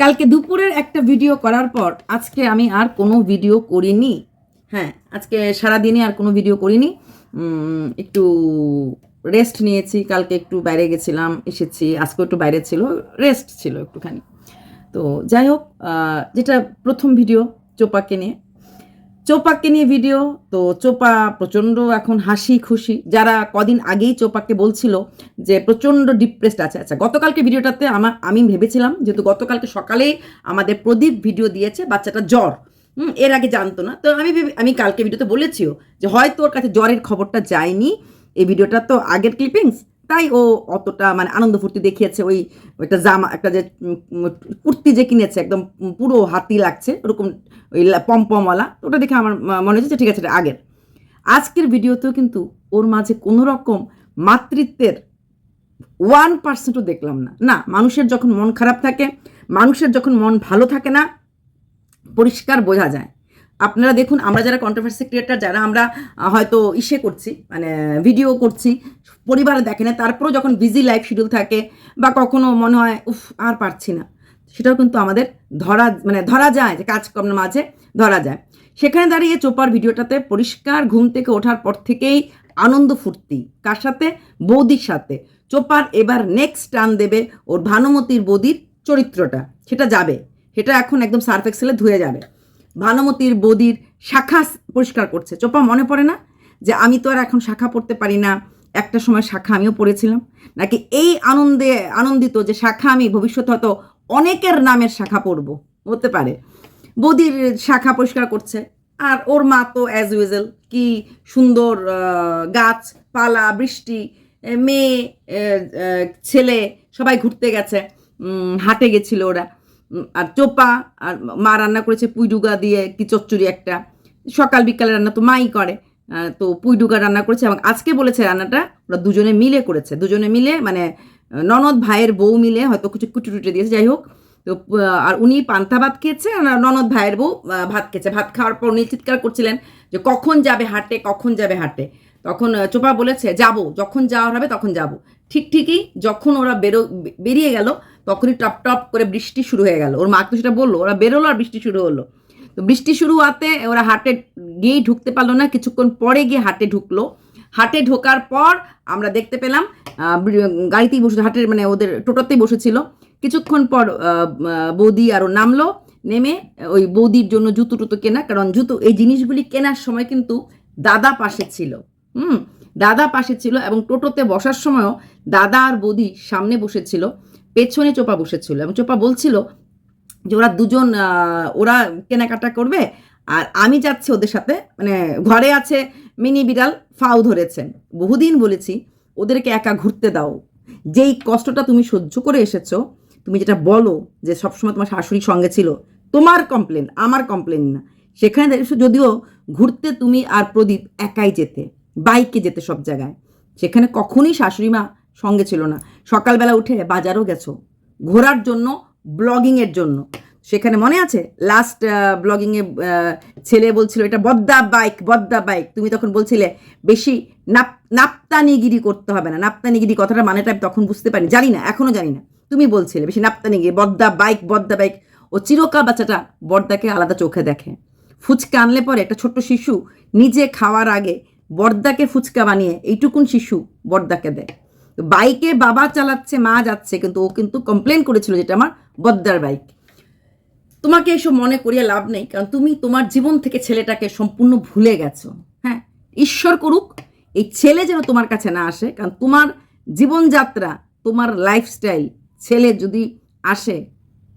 কালকে দুপুরের একটা ভিডিও করার পর আজকে আমি আর কোনো ভিডিও করিনি। হ্যাঁ আজকে সারাদিনে আর কোনো ভিডিও করিনি। একটু রেস্ট নিয়েছি, কালকে একটু বাইরে গেছিলাম, এসেছি আজকে একটু বাইরে ছিল রেস্ট ছিল একটুখানি। তো যাই হোক যেটা প্রথম ভিডিও চোপাকে নিয়ে চোপাকে নিয়ে ভিডিও তো চোপা প্রচণ্ড এখন হাসি খুশি। যারা কদিন আগেই চোপাকে বলছিল যে প্রচণ্ড ডিপ্রেসড আছে। আচ্ছা গতকালকে ভিডিওটাতে আমার আমি ভেবেছিলাম যেহেতু গতকালকে সকালেই আমাদের প্রদীপ ভিডিও দিয়েছে বাচ্চাটা জ্বর। হুম, এর আগে জানতো না। তো আমি আমি কালকে ভিডিওতে বলেছিও যে হয়তো ওর কাছে জ্বরের খবরটা যায়নি। এই ভিডিওটা তো আগের ক্লিপিংস তাই ও অতটা মানে আনন্দ ফুর্তি দেখিয়েছে, ওই ওইটা জামা, একটা যে কুর্তি যে কিনেছে, একদম পুরো হাতি লাগছে, ওরকম ওই পমপমওয়ালা, ওটা দেখে আমার মনে হচ্ছে ঠিক আছে, এটা আগের। আজকের ভিডিওতেও কিন্তু ওর মাঝে কোনো রকম মাতৃত্বের ওয়ান পার্সেন্টও দেখলাম না। না, মানুষের যখন মন খারাপ থাকে, মানুষের যখন মন ভালো থাকে না, পরিষ্কার বোঝা যায়। আপনারা দেখুন, আমরা যারা কন্ট্রোভার্সি ক্রিয়েটার যারা আমরা হয়তো ইসে করছি মানে ভিডিও করছি, পরিবারে দেখে না, তারপরেও যখন বিজি লাইফ শিডিউল থাকে বা কখনো মনে হয়, উফ, আর পারছি না। সেটাও কিন্তু আমাদের ধরা মানে ধরা যায় যে কাজকর্মের মাঝে ধরা যায়। সেখানে দাঁড়িয়ে চোপার ভিডিওটাতে পরিষ্কার ঘুম থেকে ওঠার পর থেকেই আনন্দ ফুর্তি। কার সাথে? বৌদির সাথে। চোপার এবার নেক্সট টান দেবে ওর ভানুমতির বৌদির চরিত্রটা। সেটা যাবে। সেটা এখন একদম সার্ফ এক্সেলে ধুয়ে যাবে। ভানুমতির বদির শাখা পরিষ্কার করছে। চোপা, মনে পড়ে না যে আমি তো আর এখন শাখা পড়তে পারি না? একটা সময় শাখা আমিও পড়েছিলাম। নাকি এই আনন্দে, আনন্দিত যে শাখা আমি ভবিষ্যতে হয়তো অনেকের নামের শাখা পড়ব। হতে পারে। বদির শাখা পরিষ্কার করছে। আর ওর মা তো অ্যাজ ইউজুয়াল কি সুন্দর গাছ, পালা, বৃষ্টি মেয়ে ছেলে সবাই ঘুরতে গেছে। হাটে গেছিল ওরা। আর চোপা, আর মা রান্না করেছে পুইডুগা দিয়ে, কি চচ্চড়ি একটা। সকাল বিকালে রান্না তো মাই করে। তো পুইডুগা রান্না করেছে এবং আজকে বলেছে রান্নাটা, ওরা দুজনে মিলে করেছে। দুজনে মিলে মানে ননদ ভাইয়ের বউ মিলে হয়তো কিছু কুটি টুটে দিয়েছে, যাই হোক। তো আর উনি পান্তা ভাত খেয়েছে আর ননদ ভাইয়ের বউ ভাত খেয়েছে। ভাত খাওয়ার পর উনি চিৎকার করছিলেন যে, কখন যাবে হাটে? কখন যাবে হাটে? তখন চোপা বলেছে, যাব। যখন যাওয়ার হবে তখন যাব। ঠিক ঠিকই যখন ওরা বেরো বেরিয়ে গেল তখনই টপ টপ করে বৃষ্টি শুরু হয়ে গেল। ওর মা তো সেটা বলল, ওরা বেরোলো আর বৃষ্টি শুরু হলো। তো বৃষ্টি শুরু হওয়াতে ওরা হাটে গিয়েই ঢুকতে পারল না, কিছুক্ষণ পরে গিয়ে হাটে ঢুকলো। হাটে ঢোকার পর আমরা দেখতে পেলাম গাড়িতেই বসে, হাটের মানে ওদের টোটোতেই বসেছিল। কিছুক্ষণ পর বৌদি আরও নামলো, নেমে ওই বৌদির জন্য জুতো টুতো কেনা, কারণ জুতো, এই জিনিসগুলি কেনার সময় কিন্তু দাদা পাশে ছিল। হুম, দাদা পাশে ছিল এবং টোটোতে বসার সময়ও দাদা আর বৌদি সামনে বসেছিল। পেছনে চোপা বসেছিল এবং চোপা বলছিল যে ওরা দুজন ওরা কেনাকাটা করবে আর আমি যাচ্ছি ওদের সাথে মানে ঘরে আছে মিনি বিড়াল ফাউ ধরেছেন বহুদিন বলেছি, ওদেরকে একা ঘুরতে দাও। যেই কষ্টটা তুমি সহ্য করে এসেছ, তুমি যেটা বলো যে সবসময় তোমার শাশুড়ির সঙ্গে ছিল, তোমার কমপ্লেন আমার কমপ্লেন না। সেখানে যদিও ঘুরতে তুমি আর প্রদীপ একাই যেতে, বাইকে যেতে সব জায়গায়। সেখানে কখনই শাশুড়ি মা সঙ্গে ছিল না। সকালবেলা উঠে বাজারও গেছো। ঘোরার জন্য, ব্লগিংয়ের জন্য। সেখানে মনে আছে? লাস্ট ব্লগিংয়ে ছেলে বলছিল, এটা বদ্দা বাইক বদ্দা বাইক। তুমি তখন বলছিলে, বেশি নাপ, নাপ্তানিগিরি করতে হবে না। নাপ্তানিগিরি কথাটা মানেটা আমি তখন বুঝতে পারিনি। জানি না এখনও জানি না। তুমি বলছিলে, বেশি নাপ্তানিগিরি, বদ্দা বাইক বদ্দা বাইক। ও চিরকাল বাচ্চাটা বর্দাকে আলাদা চোখে দেখে। ফুচকা আনলে পরে একটা ছোট্ট শিশু নিজে খাওয়ার আগে বর্দাকে ফুচকা বানিয়ে এইটুকুন শিশু বর্দাকে দেয়। বাইকে বাবা চালাচ্ছে, মা যাচ্ছে, কিন্তু ও কিন্তু কমপ্লেন করেছিল যেটা আমার বদ্দার বাইক তোমাকে এসব মনে করিয়া লাভ নেই, কারণ তুমি তোমার জীবন থেকে ছেলেটাকে সম্পূর্ণ ভুলে গেছো। হ্যাঁ ঈশ্বর করুক, এই ছেলে যেন তোমার কাছে না আসে, কারণ তোমার জীবনযাত্রা, তোমার লাইফস্টাইল ছেলে যদি আসে,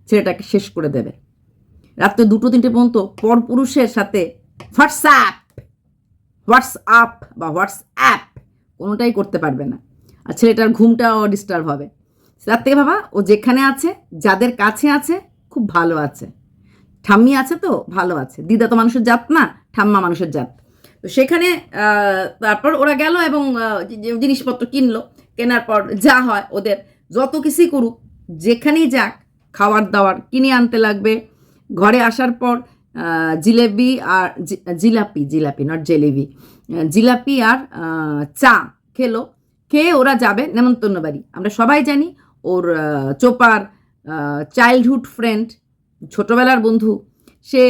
ছেলেটাকে শেষ করে দেবে। রাত্রে দুটো, তিনটে পর্যন্ত পরপুরুষের সাথে হোয়াটসঅ্যাপ হোয়াটসঅ্যাপ বা হোয়াটসঅ্যাপ কোনোটাই করতে পারবে না। আর ছেলেটার ঘুমটাও ডিস্টার্ব হবে। তার থেকে বাবা ও যেখানে আছে, যাদের কাছে আছে, খুব ভালো আছে। ঠাম্মি আছে তো, ভালো আছে। দিদা তো মানুষের জাত না, ঠাম্মা মানুষের জাত। তো সেখানে তারপর ওরা গেল এবং জিনিসপত্র কিনলো, কেনার পর যা হয় ওদের, যত কিছুই করুক, যেখানেই যাক খাবার দাবার কিনে আনতে লাগবে। ঘরে আসার পর জিলেবি আর জিলাপি জিলাপি নট জেলেবি জিলাপি আর চা খেলো। খেয়ে ওরা যাবে? নেমন্তন্ন বাড়ি আমরা সবাই জানি ওর চোপার চাইল্ডহুড ফ্রেন্ড ছোটোবেলার বন্ধু, সে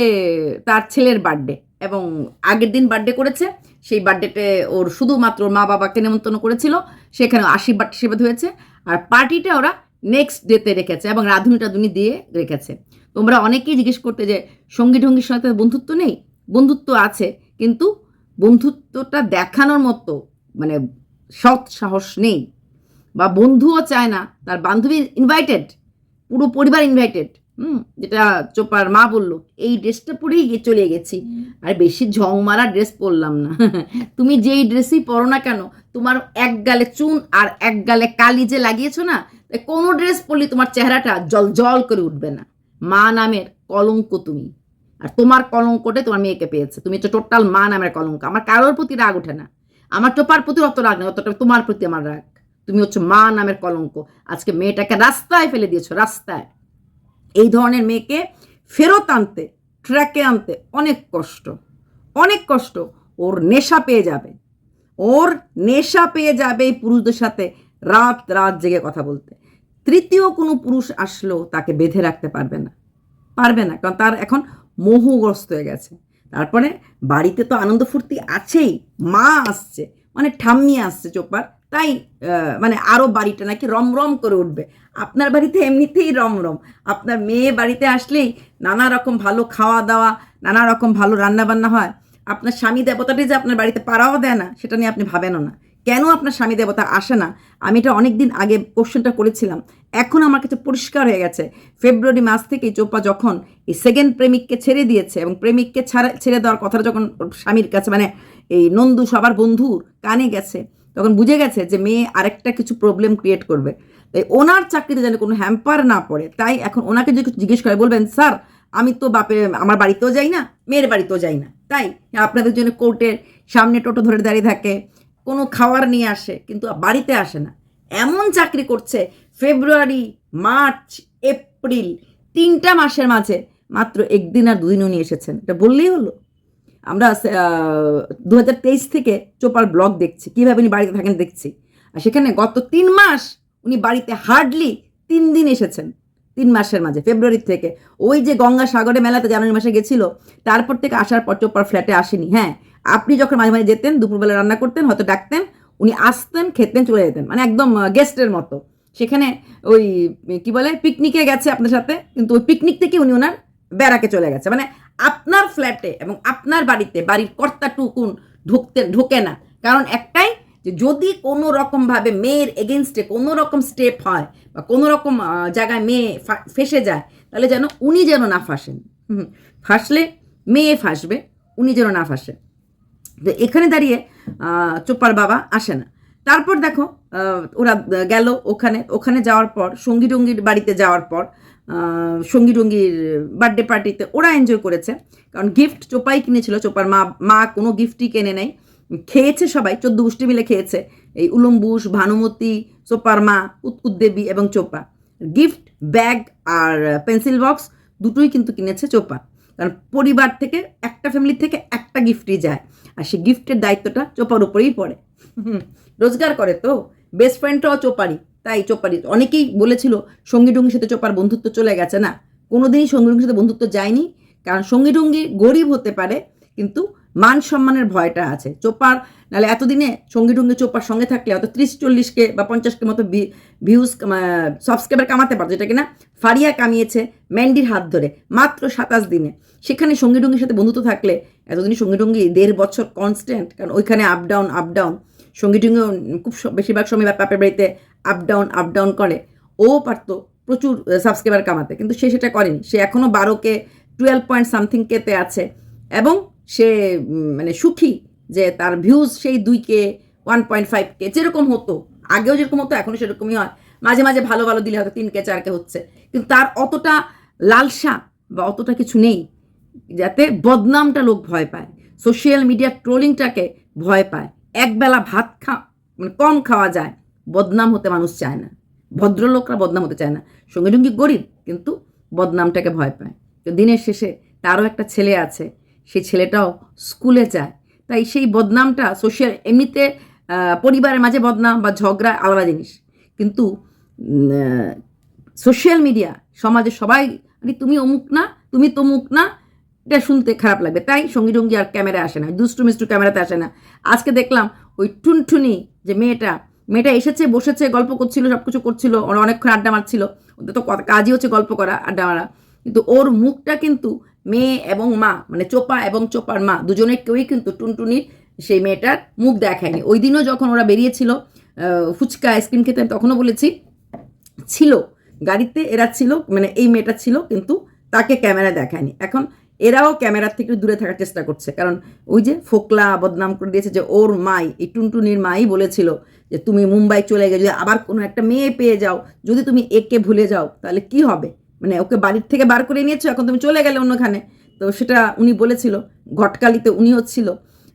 তার ছেলের বার্থডে এবং আগের দিন বার্থডে করেছে। সেই বার্থডেতে ওর শুধুমাত্র মা বাবাকে নেমন্তন্ন করেছিল। সেখানে আশীর্বাদ আশীর্বাদ হয়েছে। আর পার্টিটা ওরা নেক্সট ডেতে রেখেছে এবং রাধুনি টাধুনি দিয়ে রেখেছে। তোমরা অনেকেই জিজ্ঞেস করতে যে, সঙ্গী ঢঙ্গির সাথে বন্ধুত্ব নেই? বন্ধুত্ব আছে, কিন্তু বন্ধুত্বটা দেখানোর মতো মানে সৎ সাহস নেই বা বন্ধুও চায় না তার বান্ধবী ইনভাইটেড পুরো পরিবার ইনভাইটেড হুম যেটা চোপার মা বলল এই ড্রেসটা পরেই গিয়ে চলে গেছি। আর বেশি ঝং মারা ড্রেস পরলাম না। তুমি যেই ড্রেসই পরো না কেন তোমার এক গালে চুন আর এক গালে কালি যে লাগিয়েছো না কোনো ড্রেস পরলে তোমার চেহারাটা জল জল করে উঠবে না। মা নামের কলঙ্ক তুমি। আর তোমার কলঙ্কটাই তোমার মেয়েকে পেয়েছে। তুমি তো টোটাল মা নামের কলঙ্ক। আমার কারোর প্রতি রাগ ওঠে না। আমার টোপার প্রতি অত রাগ নেই, অতটা তোমার প্রতি আমার রাগ। তুমি হচ্ছে মা নামের কলঙ্ক। আজকে মেয়েটাকে রাস্তায় ফেলে দিয়েছ, রাস্তায়। এই ধরনের মেয়েকে ফেরত আনতে, ট্র্যাকে আনতে অনেক কষ্ট অনেক কষ্ট। ওর নেশা পেয়ে যাবে। ওর নেশা পেয়ে যাবে এই পুরুষদের সাথে রাত রাত জেগে কথা বলতে। তৃতীয় কোনো পুরুষ আসলেও তাকে বেঁধে রাখতে পারবে না পারবে না। কারণ তার এখন মোহগ্রস্ত হয়ে গেছে। তারপরে বাড়িতে তো আনন্দ ফুর্তি আছেই, মা আসছে মানে ঠাম্মি আসছে চোপার, তাই মানে আরও বাড়িটা নাকি রমরম করে উঠবে। আপনার বাড়িতে এমনিতেই রমরম। আপনার মেয়ে বাড়িতে আসলেই নানা রকম ভালো খাওয়া দাওয়া নানা রকম ভালো রান্নাবান্না হয়। আপনার স্বামী দেবতাটি যে আপনার বাড়িতে পাড়াও দেয় না, সেটা নিয়ে আপনি ভাবেনও না। কেন আপনার স্বামী দেবতা আসে না? আমি এটা অনেক দিন আগে কোশ্চেনটা করেছিলাম। এখন আমার কাছে পরিষ্কার হয়ে গেছে। ফেব্রুয়ারি মাস থেকেই চোপা যখন এই সেকেন্ড প্রেমিককে ছেড়ে দিয়েছে এবং প্রেমিককে ছাড়া, ছেড়ে দেওয়ার কথাটা যখন স্বামীর কাছে মানে এই নন্দু সবার বন্ধুর কানে গেছে, তখন বুঝে গেছে যে মেয়ে আরেকটা কিছু প্রবলেম ক্রিয়েট করবে। তাই ওনার চাকরিতে যেন কোনো হ্যাম্পার না পড়ে, তাই এখন ওনাকে যদি জিজ্ঞেস করে বলবেন, স্যার, আমি তো বাপে, আমার বাড়িতেও যাই না, মেয়ের বাড়িতেও যাই না। তাই আপনাদের জন্য কোর্টের সামনে টোটো ধরে দাঁড়িয়ে থাকে। কোনো খাওয়ার নিয়ে আসে, কিন্তু বাড়িতে আসে না। এমন চাকরি করছে ফেব্রুয়ারি, মার্চ, এপ্রিল, তিনটা মাসের মাঝে। মাত্র একদিন আর দুদিন উনি এসেছেন। এটা বললেই হলো। আমরা দু হাজার তেইশ থেকে চোপার ব্লগ দেখছি, কীভাবে উনি বাড়িতে থাকেন দেখছি। আর সেখানে গত তিন মাস উনি বাড়িতে হার্ডলি তিন দিন এসেছেন। তিন মাসের মাঝে ফেব্রুয়ারি থেকে। ওই যে গঙ্গা সাগরে মেলাতে জানুয়ারি মাসে গেছিল, তারপর থেকে আসার পর চোপার ফ্ল্যাটে আসেনি হ্যাঁ। আপনি যখন মাঝে মাঝে যেতেন, দুপুরবেলা রান্না করতেন, হয়তো ডাকতেন, উনি আসতেন, খেতেন, চলে যেতেন। মানে একদম গেস্টের মতো। সেখানে ওই, কি বলে পিকনিকে গেছে আপনার সাথে, কিন্তু ওই পিকনিক থেকে উনি ওনার বেড়াকে চলে গেছে। মানে আপনার ফ্ল্যাটে এবং আপনার বাড়িতে, বাড়ির কর্তা টুকুন ঢুকতে ঢোকে না। কারণ একটাই যে যদি কোনো রকমভাবে মেয়ের এগেনস্টে কোনো রকম স্টেপ হয় বা কোনো রকম জায়গায় মেয়ে ফেসে যায়, তাহলে যেন উনি যেন না ফাঁসেন। ফাঁসলে মেয়ে ফাঁসবে, উনি যেন না ফাঁসে তো এখানে দাঁড়িয়ে চোপার বাবা আসে না। তারপর দেখো ওরা গেল ওখানে ওখানে যাওয়ার পর, সঙ্গী টঙ্গির বাড়িতে যাওয়ার পর সঙ্গী টঙ্গির বার্থডে পার্টিতে ওরা এনজয় করেছে। কারণ গিফট চোপাই কিনেছিল চোপার মা মা কোনো গিফটই কেনে নেই। খেয়েছে সবাই, চোদ্দ গোষ্ঠী মিলে খেয়েছে। এই উলম্বুস ভানুমতি চোপার মা উৎকুত দেবী এবং চোপা। গিফট, ব্যাগ আর পেন্সিল বক্স দুটোই কিন্তু কিনেছে চোপা। কারণ পরিবার থেকে, একটা ফ্যামিলি থেকে একটা গিফটই যায়। আর সেই গিফটের দায়িত্বটা চোপার উপরেই পড়ে। রোজগার করে তো। বেস্ট ফ্রেন্ডটাও চোপারি তাই চোপারি অনেকেই বলেছিল, সঙ্গী টঙ্গির সাথে চোপার বন্ধুত্ব চলে গেছে না। কোনোদিনই সঙ্গী টঙ্গির সাথে বন্ধুত্ব যায়নি। কারণ সঙ্গী টঙ্গি গরিব হতে পারে, কিন্তু মান সম্মানের ভয়টা আছে। চোপার, নাহলে এতদিনে সঙ্গী টঙ্গি চোপার সঙ্গে থাকলে হয়তো ত্রিশ, চল্লিশকে বা পঞ্চাশকে মতো ভিউজ সাবস্ক্রাইবার কামাতে পারতো, যেটা কিনা ফারিয়া কামিয়েছে ম্যান্ডির হাত ধরে মাত্র সাতাশ দিনে। সেখানে সঙ্গী টঙ্গির সাথে বন্ধুত্ব থাকলে এতদিন সঙ্গী টঙ্গি দেড় বছর কনস্ট্যান্ট কারণ ওইখানে আপ ডাউন আপ ডাউন সঙ্গী টঙ্গি খুব বেশিরভাগ সময় বাপ- বাপের বাড়িতে আপ ডাউন আপ ডাউন করে। ও পারতো প্রচুর সাবস্ক্রাইবার কামাতে, কিন্তু সে সেটা করেনি। সে এখনও বারোকে টুয়েলভ পয়েন্ট সামথিং কেতে আছে। এবং সে মানে সুখী যে তার ভিউজ সেই দুই K one point five K যেরকম হতো, আগেও যেরকম হতো, এখনও সেরকমই হয়। মাঝে মাঝে ভালো ভালো দিলে হয়তো তিন কে চার কে হচ্ছে। কিন্তু তার অতটা লালসা বা অতটা কিছু নেই, যাতে বদনামটা লোক ভয় পায়। সোশ্যাল মিডিয়া ট্রোলিংটাকে ভয় পায়। একবেলা ভাত খা মানে কম খাওয়া যায়, বদনাম হতে মানুষ চায় না। ভদ্রলোকরা বদনাম হতে চায় না। সঙ্গে সঙ্গে গরিব, কিন্তু বদনামটাকে ভয় পায়। তো দিনের শেষে তারও একটা ছেলে আছে সেই ছেলেটাও স্কুলে যায়। তাই সেই বদনামটা সোশ্যাল এমনিতে পরিবারের মাঝে বদনাম বা ঝগড়া আলাদা জিনিস। কিন্তু সোশ্যাল মিডিয়া সমাজে সবাই আরে তুমি অমুক না, তুমি তমুক না, এটা শুনতে খারাপ লাগবে। তাই সঙ্গী টঙ্গি আর ক্যামেরা আসে না, দুষ্টু মিষ্টু ক্যামেরাতে আসে না। আজকে দেখলাম ওই টুনটুনি যে মেয়েটা মেয়েটা এসেছে, বসেছে, গল্প করছিল সব কিছু করছিল অনেকক্ষণ আড্ডা মারছিল। ওদের তো কাজই হচ্ছে গল্প করা, আড্ডা মারা। কিন্তু ওর মুখটা কিন্তু মেয়ে এবং মা মানে চোপা এবং চোপার মা, দুজনের কেউই কিন্তু টুনটুনির সেই মেয়েটার মুখ দেখায়নি। ওই দিনও যখন ওরা বেরিয়েছিল ফুচকা, আইসক্রিম খেতে তখনও বলেছি, ছিল, গাড়িতে এরা ছিল মানে এই মেয়েটা ছিল, কিন্তু তাকে ক্যামেরা দেখায়নি। এখন এরাও ক্যামেরার থেকে দূরে থাকার চেষ্টা করছে, কারণ ওই যে ফোকলা বদনাম করে দিয়েছে যে, ওর মাই, এই টুনটুনির মাই বলেছিল যে, তুমি মুম্বাই চলে যদি আবার কোনো একটা মেয়ে পেয়ে যাও, যদি তুমি একে ভুলে যাও, তাহলে কি হবে? মানে ওকে বাড়ির থেকে বার করে নিয়েছো, এখন তুমি চলে গেলে অন্যখানে। তো সেটা উনি বলেছিল, ঘটকালিতে উনিও ছিল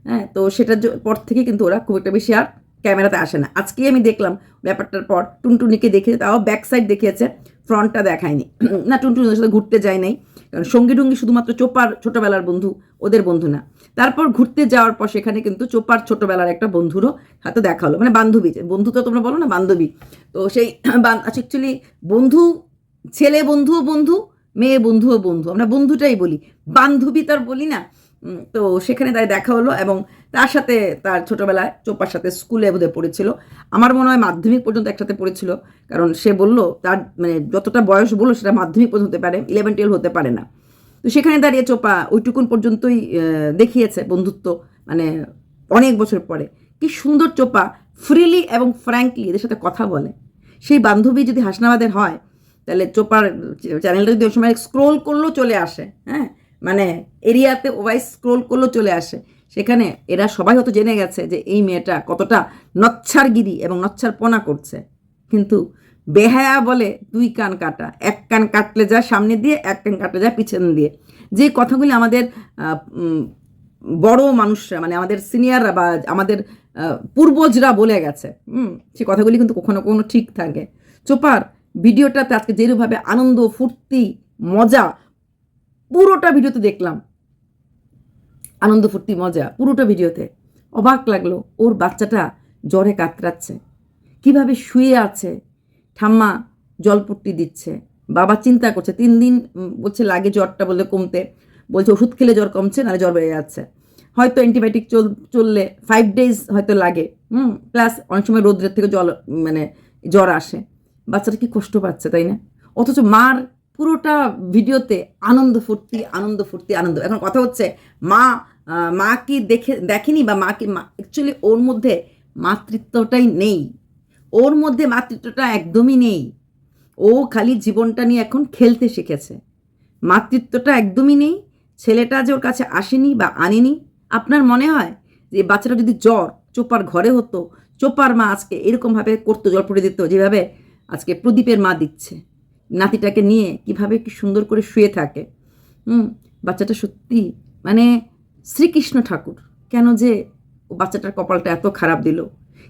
হ্যাঁ তো সেটার পর থেকে কিন্তু ওরা খুব একটা বেশি আর ক্যামেরাতে আসে না। আজকে আমি দেখলাম ব্যাপারটার পর টুনটুনিকে দেখে তাও ব্যাক সাইড দেখিয়েছে, ফ্রন্টটা দেখায়নি। না টুনটুনির সাথে ঘুরতে যায় নাই, কারণ সঙ্গী টুঙ্গি শুধুমাত্র চোপার ছোটোবেলার বন্ধু, ওদের বন্ধু না। তারপর ঘুরতে যাওয়ার পর সেখানে কিন্তু চোপার ছোটোবেলার একটা বন্ধুরও হাতে দেখা হলো। মানে বান্ধবী বন্ধু তো তোমরা বলো না, বান্ধবী। তো সেই অ্যাকচুয়ালি বন্ধু ছেলে বন্ধুও বন্ধু, মেয়ে বন্ধুও বন্ধু। আমরা বন্ধুটাই বলি। বান্ধবী তার বলি না। তো সেখানে তাই দেখা হলো এবং তার সাথে তার ছোটবেলায় চোপার সাথে স্কুলে বোধহয় পড়েছিল। আমার মনে হয় মাধ্যমিক পর্যন্ত একসাথে পড়েছিল। কারণ সে বলল, তার মানে যতটা বয়স বলল, সেটা মাধ্যমিক পর্যন্ত হতে পারে ইলেভেন টুয়েলভ হতে পারে না। তো সেখানে দাঁড়িয়ে চোপা ওইটুকুন পর্যন্তই দেখিয়েছে বন্ধুত্ব মানে অনেক বছর পরে। কি সুন্দর চোপা ফ্রিলি এবং ফ্র্যাঙ্কলি এদের সাথে কথা বলে। সেই বান্ধবী যদি হাসনাবাদের হয় তাহলে চোপার চ্যানেলটা যদি ওই সময় স্ক্রোল করলেও চলে আসে হ্যাঁ? মানে এরিয়াতে ওয়াইজ স্ক্রোল করলেও চলে আসে। সেখানে এরা সবাই হয়তো জেনে গেছে যে এই মেয়েটা কতটা নচ্ছারগিরি এবং নচ্ছারপনা করছে। কিন্তু বেহায়া বলে দুই কান কাটা, এক কান কাটলে যায় সামনে দিয়ে, এক কান কাটলে যায় পিছন দিয়ে। যে কথাগুলি আমাদের বড় মানুষরা মানে আমাদের সিনিয়ররা বা আমাদের পূর্বজরা বলে গেছে, হুম? সে কথাগুলি কিন্তু কখনো কখনো ঠিক থাকে। চোপার ভিডিওটাতে আজকে যেরূপভাবে আনন্দ, ফুর্তি, মজা, পুরোটা ভিডিওতে দেখলাম। আনন্দ, ফুর্তি, মজা, পুরোটা ভিডিওতে। অবাক লাগল, ওর বাচ্চাটা জ্বরে কাতরাচ্ছে। কীভাবে শুয়ে আছে? ঠাম্মা জলপট্টি দিচ্ছে। বাবা চিন্তা করছে, তিন দিন বলছে লাগে জ্বরটা বললে কমতে। বলছে ওষুধ খেলে জ্বর কমছে, নাহলে জ্বর বেড়ে যাচ্ছে। হয়তো অ্যান্টিবায়োটিক চল, চললে ফাইভ ডেজ হয়তো লাগে। হুম প্লাস অনেক সময় রোদ্রের থেকে জল মানে জ্বর আসে। বাচ্চাটা কি কষ্ট পাচ্ছে, তাই না? অথচ মার পুরোটা ভিডিওতে আনন্দ ফুর্তি আনন্দ ফুর্তি, আনন্দ। এখন কথা হচ্ছে, মা মা কি দেখে, দেখেনি বা মা কি অ্যাকচুয়ালি ওর মধ্যে মাতৃত্বটাই নেই। ওর মধ্যে মাতৃত্বটা একদমই নেই। ও খালি জীবনটা নিয়ে এখন খেলতে শিখেছে। মাতৃত্বটা একদমই নেই। ছেলেটা যে ওর কাছে আসেনি বা আনেনি, আপনার মনে হয় যে বাচ্চাটা যদি জ্বর, চোপার ঘরে হতো, চোপার মা আজকে এরকমভাবে করতো, জল পড়ে দিত, যেভাবে আজকে প্রদীপের মা দিচ্ছে। নাতিটাকে নিয়ে কীভাবে কি সুন্দর করে শুয়ে থাকে। হুম, বাচ্চাটা সত্যি মানে শ্রীকৃষ্ণ ঠাকুর। কেন যে ও বাচ্চাটার কপালটা এত খারাপ দিল।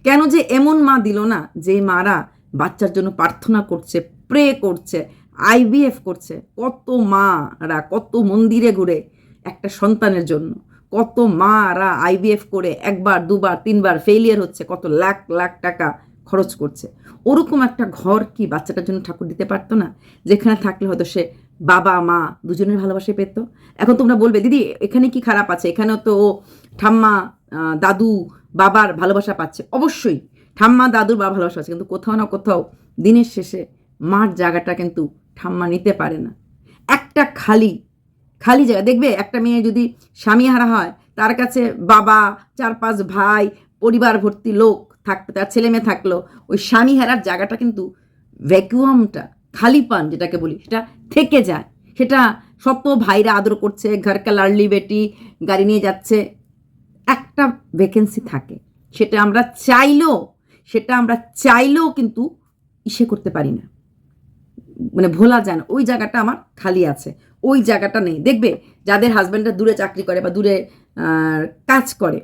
কেন যে এমন মা দিল না যে মারা বাচ্চার জন্য প্রার্থনা করছে প্রে করছে আইভিএফ করছে। কত মারা, কত মন্দিরে ঘুরে একটা সন্তানের জন্য। কত মারা আইভিএফ করে একবার, দুবার, তিনবার ফেলিয়ার হচ্ছে, কত লাখ লাখ টাকা খরচ করছে। ওরকম একটা ঘর কি বাচ্চাটার জন্য ঠাকুর দিতে পারতো না? যেখানে থাকলে হয়তো সে বাবা, মা দুজনের ভালোবাসা পেত। এখন তোমরা বলবে, দিদি, এখানে কি খারাপ আছে? এখানেও তো ও ঠাম্মা দাদু, বাবার ভালোবাসা পাচ্ছে। অবশ্যই, ঠাম্মা, দাদুর বাবা ভালোবাসা আছে কিন্তু কোথাও না কোথাও দিনের শেষে মার জায়গাটা কিন্তু ঠাম্মা নিতে পারে না। একটা খালি খালি জায়গা। দেখবে, একটা মেয়ে যদি স্বামী হারা হয়, তার কাছে বাবা চার পাঁচ ভাই, পরিবার ভর্তি লোক থাকতে তার ছেলে মেয়ে থাকল, ওই স্বামী হারার জায়গাটা কিন্তু ভ্যাকুয়ামটা খালি পান যেটাকে বলি, সেটা থেকে যায়। সেটা শত ভাইরা আদর করছে ঘরকা লাড়লি বেটি গাড়ি নিয়ে যাচ্ছে। একটা ভ্যাকেন্সি থাকে, সেটা আমরা চাইলেও, সেটা আমরা চাইলেও কিন্তু ইসে করতে পারি না। মানে ভোলা যায় না, ওই জায়গাটা আমার খালি আছে, ওই জায়গাটা নেই। দেখবে, যাদের হাজব্যান্ডরা দূরে চাকরি করে বা দূরে কাজ করে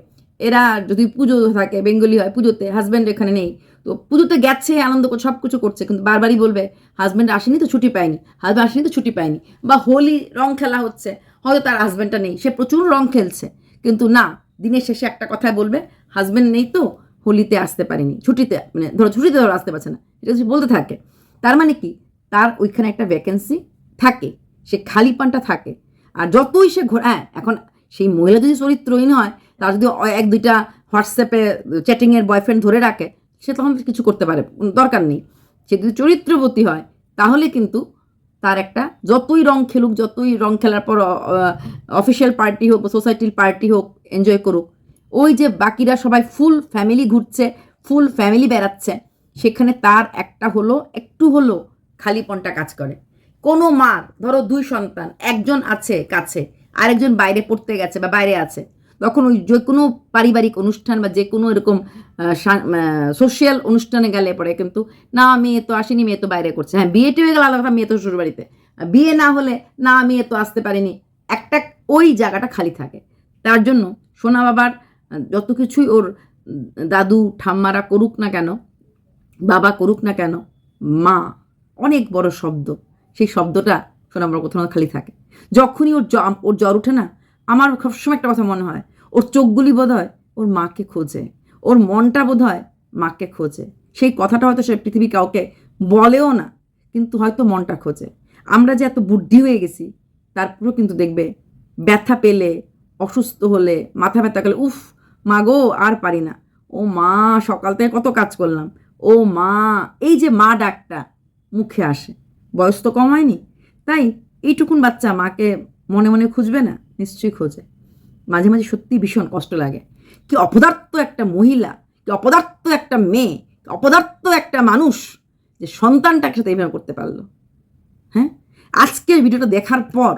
এরা যদি পুজো থাকে, বেঙ্গলি হয়, পুজোতে হাজব্যান্ড এখানে নেই, তো পুজোতে গেছে, আনন্দ করে সব কিছু করছে, কিন্তু বারবারই বলবে হাজব্যান্ড আসেনি তো ছুটি পায়নি হাজব্যান্ড আসেনি তো ছুটি পায়নি, বা হোলি রং খেলা হচ্ছে, হয়তো তার হাজব্যান্ডটা নেই, সে প্রচুর রং খেলছে, কিন্তু না, দিনের শেষে একটা কথাই বলবে হাজব্যান্ড নেই তো হোলিতে আসতে পারিনি, ছুটিতে মানে ধরো ছুটিতে ধরো আসতে পারছে না, এটা বলতে থাকে, তার মানে কি, তার ওইখানে একটা ভ্যাকেন্সি থাকে, সে খালি পানটা থাকে, আর যতই সে ঘোরা হ্যাঁ এখন সেই মহিলা যদি চরিত্রহীন হয় তার যদি এক, দুইটা হোয়াটসঅ্যাপে চ্যাটিংয়ের বয়ফ্রেন্ড ধরে রাখে, সে তখন কিছু করতে পারে দরকার নেই। সে যদি চরিত্রবতী হয়, তাহলে কিন্তু তার একটা যতই রং খেলুক, যতই রং খেলার পর অফিসিয়াল পার্টি হোক সোসাইটির পার্টি হোক, এনজয় করুক, ওই যে বাকিরা সবাই ফুল ফ্যামিলি ঘুরছে, ফুল ফ্যামিলি বেড়াচ্ছে, সেখানে তার একটা হলো, একটু হলো খালিপনটা কাজ করে। কোনো মার ধরো দুই সন্তান, একজন আছে কাছে, আরেকজন বাইরে পড়তে গেছে বা বাইরে আছে তখন ওই যে কোনো পারিবারিক অনুষ্ঠান বা যে কোনো এরকম সোশ্যাল অনুষ্ঠানে গেলে পরে কিন্তু না মেয়ে তো আসেনি মেয়ে তো বাইরে করছে। হ্যাঁ বিয়েটি হয়ে গেল আলাদা কথা, মেয়ে তো শ্বশুর বাড়িতে বিয়ে না হলে না মেয়ে তো আসতে পারেনি। একটা ওই জায়গাটা খালি থাকে। তার জন্য সোনা বাবার যত কিছুই ওর দাদু ঠাম্মারা করুক না কেন বাবা করুক না কেন মা অনেক বড় শব্দ। সেই শব্দটা শোনা আমার কোথাও খালি থাকে। যখনই ওর ওর জ্বর ওঠে না আমার সবসময় একটা কথা মনে হয় ওর চোখগুলি বোধ হয় ওর মাকে খোঁজে, ওর মনটা বোধ হয় মাকে খোঁজে। সেই কথাটা হয়তো সে পৃথিবী কাউকে বলেও না, কিন্তু হয়তো মনটা খোঁজে। আমরা যে এত বুদ্ধি হয়ে গেছি, তারপরেও কিন্তু দেখবে ব্যথা পেলে, অসুস্থ হলে, মাথা ব্যথা গেলে উফ, মা গো, আর পারি না। ও মা, সকাল থেকে কত কাজ করলাম। ও মা, এই যে মা ডাকটা মুখে আসে। বয়স তো কম হয়নি, তাই এইটুকুন বাচ্চা মাকে মনে মনে খুঁজবে না, নিশ্চয়ই খোঁজে। মাঝে মাঝে সত্যি ভীষণ কষ্ট লাগে। কি অপদার্থ একটা মহিলা, কি অপদার্থ একটা মেয়ে অপদার্থ একটা মানুষ যে সন্তানটাকে সাথে এইভাবে করতে পারল। হ্যাঁ? আজকের ভিডিওটা দেখার পর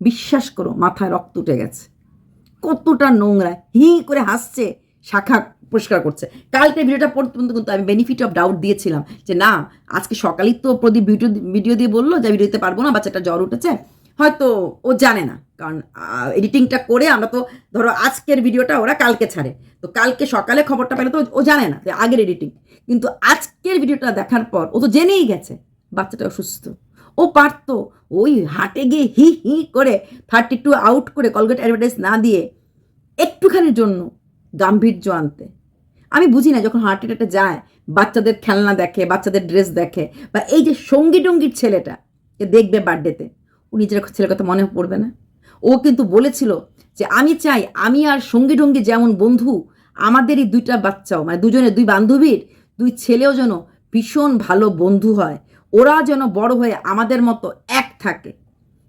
বিশ্বাস করো, মাথায় রক্ত উঠে গেছে। কতটা নোংরা, হি করে হাসছে, শাখা পরিষ্কার করছে। কালকে ভিডিওটা পড়তে পর্যন্ত কিন্তু আমি বেনিফিট অফ ডাউট দিয়েছিলাম যে না, আজকে সকালেই তো প্রদীপ ভিডিও ভিডিও দিয়ে বলল যে ভিডিও দিতে পারব না বাচ্চাটা জ্বর উঠেছে। হয়তো ও জানে না। কারণ এডিটিংটা করে আমরা তো, ধরো আজকের ভিডিওটা ওরা কালকে ছাড়ে। তো কালকে সকালে খবরটা পেলে তো ও জানে না যে আগের এডিটিং কিন্তু আজকের ভিডিওটা দেখার পর ও তো জেনেই গেছে, বাচ্চাটা অসুস্থ। ও পারতো ওই হাটে গিয়ে হি হি করে থার্টি টু আউট করে কলগেট অ্যাডভার্টাইজ না দিয়ে একটুখানির জন্য গাম্ভীর্য আনতে। আমি বুঝি না যখন হার্ট অ্যাটাকটা যায়, বাচ্চাদের খেলনা দেখে, বাচ্চাদের ড্রেস দেখে, বা এই যে সঙ্গী টঙ্গীর ছেলেটা দেখবে বার্থডেতে নিজের ছেলের কথা মনে পড়বে না। ও কিন্তু বলেছিল যে, আমি চাই, আমি আর সঙ্গী টঙ্গী যেমন বন্ধু, আমাদেরই দুইটা বাচ্চাও মানে দুজনের দুই বান্ধবীর দুই ছেলেও যেন ভীষণ ভালো বন্ধু হয়। ওরা যেন বড় হয়ে আমাদের মতো এক থাকে।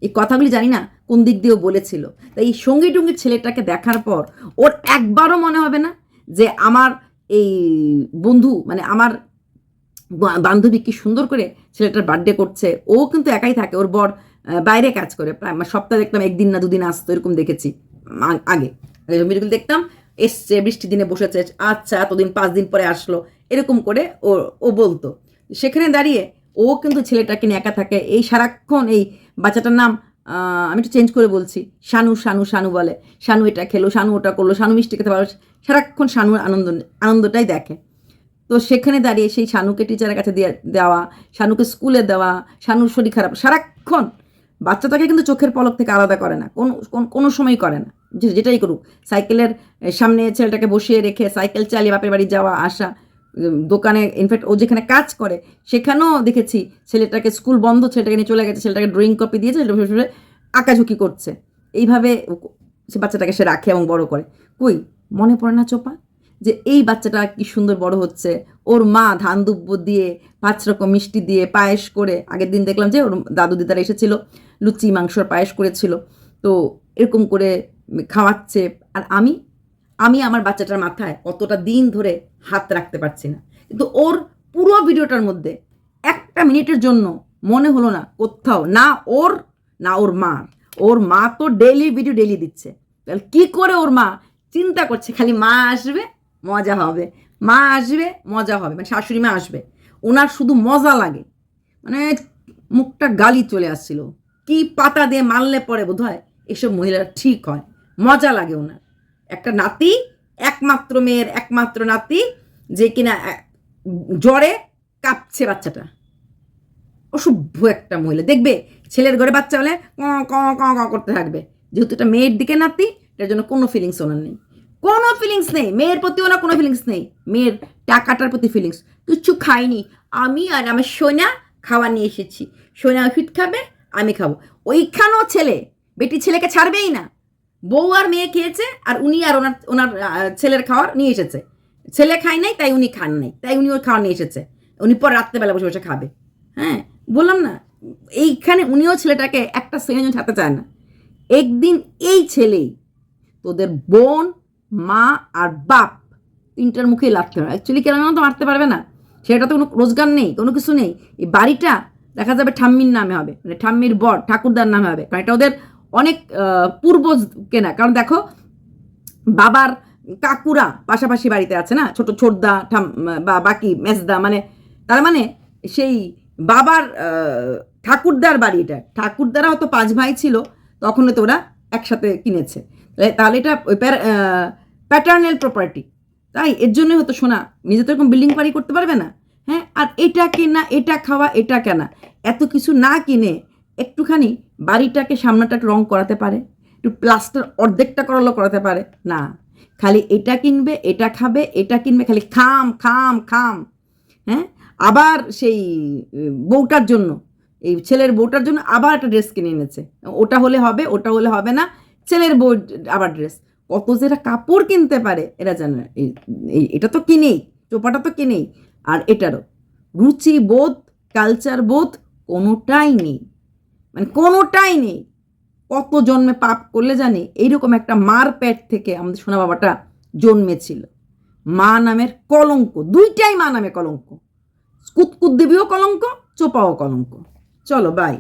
এই কথাগুলি জানি না কোন দিক দিয়েও বলেছিল। তাই এই সঙ্গী টঙ্গীর ছেলেটাকে দেখার পর ওর একবারও মনে হবে না যে, আমার এই বন্ধু মানে আমার বান্ধবী কি সুন্দর করে ছেলেটার বার্থডে করছে। ও কিন্তু একাই থাকে, ওর বর বাইরে কাজ করে। প্রায় সপ্তাহে দেখতাম একদিন না দুদিন আসতো, এরকম দেখেছি। আগে। জমিরগুলো দেখতাম, এসছে, বৃষ্টির দিনে বসেছে আচ্ছা এতদিন পাঁচ দিন পরে আসলো, এরকম করে ও ও বলতো। সেখানে দাঁড়িয়ে ও কিন্তু ছেলেটাকে নিয়ে একা থাকে। এই সারাক্ষণ এই বাচ্চাটার নাম আমি একটু চেঞ্জ করে বলছি, শানু শানু শানু বলে। শানু এটা খেলো, শানু ওটা করল, শানু মিষ্টি খেতে পারো সারাক্ষণ শানুর আনন্দ, আনন্দটাই দেখে। তো সেখানে দাঁড়িয়ে সেই শানুকে টিচারের কাছে দেওয়া, শানুকে স্কুলে দেওয়া, শানুর শরীর খারাপ, সারাক্ষণ বাচ্চাটাকে কিন্তু চোখের পলক থেকে আলাদা করে না, কোনো, কোন- সময়ই করে না। যেটাই করুক, সাইকেলের সামনে ছেলেটাকে বসিয়ে রেখে সাইকেল চালিয়ে বাপের বাড়ি যাওয়া, আসা দোকানে ইনফ্যাক্ট ও যেখানে কাজ করে, সেখানেও দেখেছি ছেলেটাকে স্কুল বন্ধ, ছেলেটাকে নিয়ে চলে গেছে, ছেলেটাকে ড্রয়িং কপি দিয়েছে, ছেলেটা আঁকাঝুঁকি করছে। এইভাবে সে বাচ্চাটাকে সে রাখে এবং বড় করে। কই? মনে পড়ে না চোপা? যে, এই বাচ্চাটা কি সুন্দর বড় হচ্ছে ওর মা ধান দুব্ব দিয়ে, পাঁচ রকম মিষ্টি দিয়ে পায়েস করে, আগের দিন দেখলাম যে ওর দাদু দিদারা এসেছিল, লুচি, মাংসর পায়েস করেছিল। তো এরকম করে খাওয়াচ্ছে। আর আমি আমি আমার বাচ্চাটার মাথায় অতটা দিন ধরে হাত রাখতে পারছি না। কিন্তু ওর পুরো ভিডিওটার মধ্যে একটা মিনিটের জন্য মনে হলো না কোথাও, না ওর না ওর মা। ওর মা তো ডেইলি ভিডিও ডেইলি দিচ্ছে। তাহলে কী করে ওর মা চিন্তা করছে? খালি মা আসবে, মজা হবে। মা আসবে, মজা হবে। মানে শাশুড়ি মা আসবে। ওনার শুধু মজা লাগে। মানে মুখটা গালি চলে আসছিল। কি পাতা দিয়ে মারলে পরে বোধ হয় এসব মহিলারা ঠিক হয়। মজা লাগে ওনার। একটা নাতি, একমাত্র মেয়ের একমাত্র নাতি, যে কিনা জ্বরে কাঁপছে বাচ্চাটা। অসভ্য একটা মহিলা। দেখবে ছেলের ঘরে বাচ্চা হলে ক ক ক ক করতে থাকবে। যেহেতু এটা মেয়ের দিকে নাতি, এটার জন্য কোনো ফিলিংস ওনার নেই। কোনো ফিলিংস নেই। মেয়ের প্রতি ওনার কোনো ফিলিংস নেই। মেয়ের টাকাটার প্রতি ফিলিংস কিচ্ছু খাইনি। আমি আর আমার সোনা খাবার নিয়ে এসেছি। সোনা ওষুধ খাবে, আমি খাব। ওইখানেও ছেলে, বেটি ছেলেকে ছাড়বেই না। বউ আর মেয়ে খেয়েছে আর উনি আর ওনার ওনার ছেলের খাওয়ার নিয়ে এসেছে। ছেলে খায় নাই, তাই উনি খান নাই। তাই উনি ওর খাওয়ার নিয়ে এসেছে। উনি পর রাত্রেবেলা বসে বসে খাবে। হ্যাঁ বললাম না, এইখানে উনিও ছেলেটাকে একটা সেকেন্ড ছাড়তে চায় না। একদিন এই ছেলেই তোদের বোন মা আর বাপ তিনটার মুখেই লাগতে হবে অ্যাকচুয়ালি কেন তো, মারতে পারবে না। সেটা তো কোনো রোজগার নেই, কোনো কিছু নেই। এই বাড়িটা দেখা যাবে ঠাম্মির নামে হবে মানে ঠাম্মির বর, ঠাকুরদার নামে হবে। কারণ এটা ওদের অনেক পূর্বজ কেনা। কারণ দেখো, বাবার কাকুরা পাশাপাশি বাড়িতে আছে না? ছোট ছোটদা, ঠাম, বা বাকি মেজদা মানে তার মানে সেই বাবার ঠাকুরদার বাড়ি এটা। ঠাকুরদারা হয়তো পাঁচ ভাই ছিল তখন তো ওরা একসাথে কিনেছে। তাহলে- এটা প্যাটার্নাল প্রপার্টি তাই এর জন্য হয়তো শোনা নিজে তো এরকম বিল্ডিং বাড়ি করতে পারবে না। হ্যাঁ আর এটা কেনা, এটা খাওয়া, এটা কেনা, এত কিছু না কিনে একটুখানি বাড়িটাকে সামনাটা রং করাতে পারে, একটু প্লাস্টার অর্ধেকটা করালো করাতে পারে, না। খালি এটা কিনবে, এটা খাবে, এটা কিনবে, খালি খাম খাম খাম। হ্যাঁ আবার সেই বউটার জন্য, এই ছেলের বউটার জন্য আবার একটা ড্রেস কিনে এনেছে। ওটা হলে হবে, ওটা হলে হবে না ছেলের বউ আবার ড্রেস কত যে এরা কাপড় কিনতে পারে, এরা জানে এটা তো কিনেই, চোপাটা তো কিনেই। আর এটারও। রুচি বোধ কালচার বোধ কোনোটাই নেই। মানে কোনোটাই নেই। কত জন্মে পাপ করলে জানি, এইরকম একটা মার পেট থেকে আমাদের সোনা বাবাটা জন্মেছিল। মা নামের কলঙ্ক, দুইটাই মা নামে কলঙ্ক। কুতকুত দেবীও কলঙ্ক, চোপাও কলঙ্ক। চলো বাই